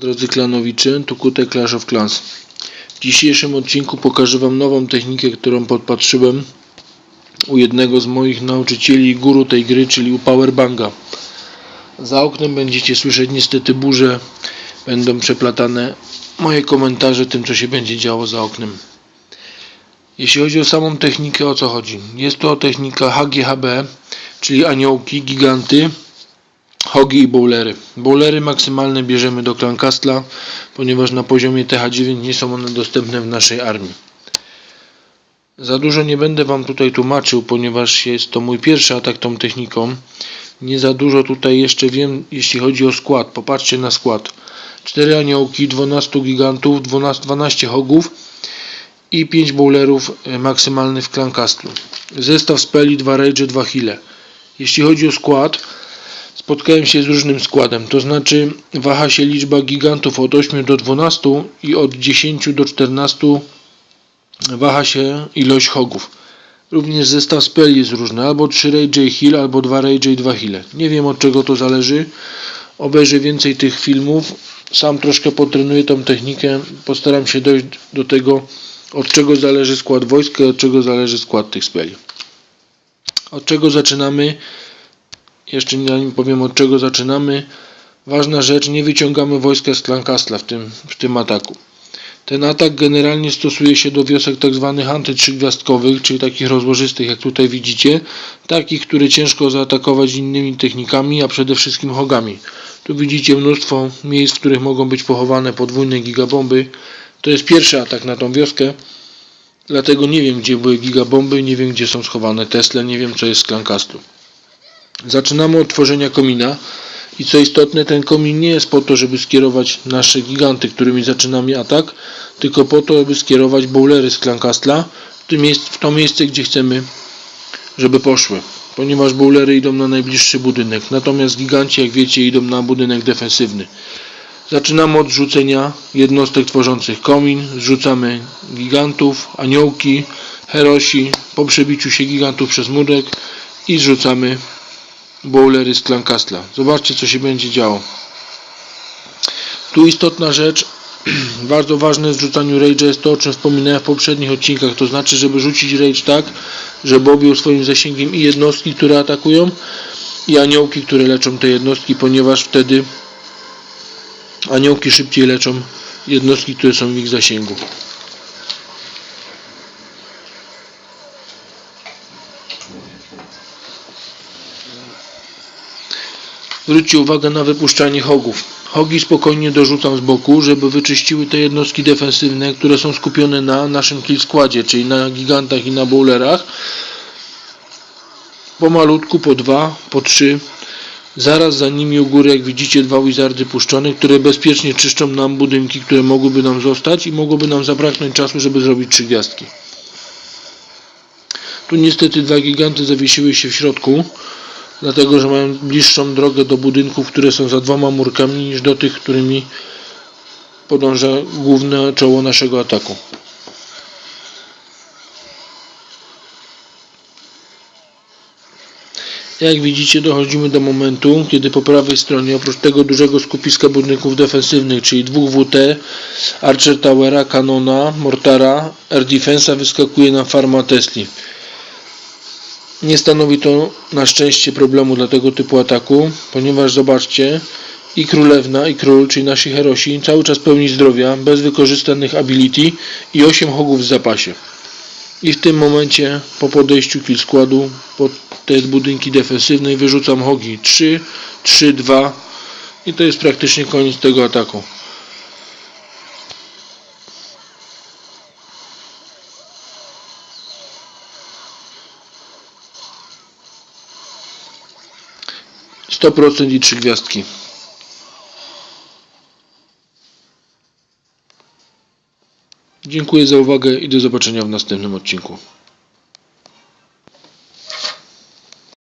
Drodzy klanowicze, tu Kutek Clash of Clans. W dzisiejszym odcinku pokażę Wam nową technikę, którą podpatrzyłem u jednego z moich nauczycieli guru tej gry, czyli u Powerbanga. Za oknem będziecie słyszeć niestety burze. Będą przeplatane moje komentarze tym, co się będzie działo za oknem. Jeśli chodzi o samą technikę, o co chodzi? Jest to technika HGHB, czyli aniołki, giganty, hogi i bowlery. Bowlery maksymalne bierzemy do Clancastla, ponieważ na poziomie TH9 nie są one dostępne w naszej armii. Za dużo nie będę Wam tutaj tłumaczył, ponieważ jest to mój pierwszy atak tą techniką. Nie za dużo tutaj jeszcze wiem, jeśli chodzi o skład. Popatrzcie na skład. 4 aniołki, 12 gigantów, 12, 12 hogów i 5 bowlerów e, maksymalny w Clancastlu. Zestaw speli, 2 rage, 2 heale. Jeśli chodzi o skład, spotkałem się z różnym składem, to znaczy waha się liczba gigantów od 8 do 12 i od 10 do 14 waha się ilość hogów. Również zestaw speli jest różny, albo 3 rage i heal, albo 2 rage i 2 heal. Nie wiem od czego to zależy. Obejrzę więcej tych filmów. Sam troszkę potrenuję tą technikę. Postaram się dojść do tego, od czego zależy skład wojska i od czego zależy skład tych speli. Od czego zaczynamy? Jeszcze zanim powiem od czego zaczynamy. Ważna rzecz, nie wyciągamy wojska z Clancastla w tym, w tym ataku. Ten atak generalnie stosuje się do wiosek tak zwanych antytrzygwiazdkowych, czyli takich rozłożystych jak tutaj widzicie, takich, które ciężko zaatakować innymi technikami, a przede wszystkim hogami. Tu widzicie mnóstwo miejsc, w których mogą być pochowane podwójne gigabomby. To jest pierwszy atak na tą wioskę, dlatego nie wiem gdzie były gigabomby, nie wiem gdzie są schowane Tesla, nie wiem co jest z Clancastlu. Zaczynamy od tworzenia komina. I co istotne, ten komin nie jest po to, żeby skierować nasze giganty, którymi zaczynamy atak, tylko po to, aby skierować bowlery z miejsc, w to miejsce, gdzie chcemy, żeby poszły. Ponieważ bowlery idą na najbliższy budynek, natomiast giganci, jak wiecie, idą na budynek defensywny. Zaczynamy od rzucenia jednostek tworzących komin, zrzucamy gigantów, aniołki, herosi, po przebiciu się gigantów przez murek i zrzucamy bowlery z Clancastla. Zobaczcie co się będzie działo. Tu istotna rzecz, bardzo ważne w rzucaniu Rage'a jest to, o czym wspominałem w poprzednich odcinkach, to znaczy, żeby rzucić Rage tak, żeby objął swoim zasięgiem i jednostki, które atakują, i aniołki, które leczą te jednostki, ponieważ wtedy aniołki szybciej leczą jednostki, które są w ich zasięgu. Zwróćcie uwagę na wypuszczanie hogów. Hogi spokojnie dorzucam z boku, żeby wyczyściły te jednostki defensywne, które są skupione na naszym kill składzie, czyli na gigantach i na bowlerach. Pomalutku, po dwa, po trzy. Zaraz za nimi u góry, jak widzicie, dwa wizardy puszczone, które bezpiecznie czyszczą nam budynki, które mogłyby nam zostać i mogłoby nam zabraknąć czasu, żeby zrobić trzy gwiazdki. Tu niestety dwa giganty zawiesiły się w środku dlatego że mają bliższą drogę do budynków, które są za dwoma murkami niż do tych, którymi podąża główne czoło naszego ataku. Jak widzicie dochodzimy do momentu, kiedy po prawej stronie oprócz tego dużego skupiska budynków defensywnych, czyli dwóch WT, Archer Towera, Kanona, Mortara, Air Defensa wyskakuje nam farma Tesli. Nie stanowi to na szczęście problemu dla tego typu ataku, ponieważ zobaczcie, i królewna, i król, czyli nasi herosi, cały czas pełni zdrowia, bez wykorzystanych ability i 8 hogów w zapasie. I w tym momencie, po podejściu kill składu, pod te budynki defensywne, wyrzucam hogi 3, 3, 2 i to jest praktycznie koniec tego ataku. Sto procent i trzy gwiazdki. Dziękuję za uwagę i do zobaczenia w następnym odcinku.